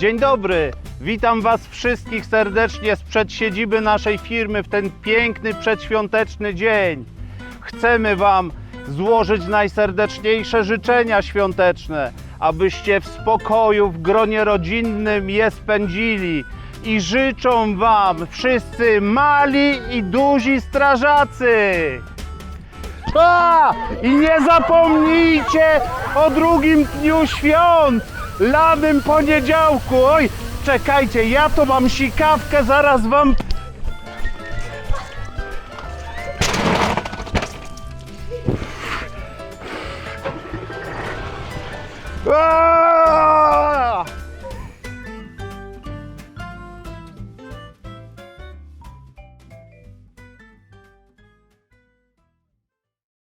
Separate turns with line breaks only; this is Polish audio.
Dzień dobry, witam Was wszystkich serdecznie sprzed siedziby naszej firmy w ten piękny przedświąteczny dzień. Chcemy Wam złożyć najserdeczniejsze życzenia świąteczne, abyście w spokoju, w gronie rodzinnym je spędzili. I życzą Wam wszyscy mali i duzi strażacy. A! I nie zapomnijcie o drugim dniu świąt, lanym poniedziałku. Oj, czekajcie, ja to mam sikawkę, zaraz wam... A!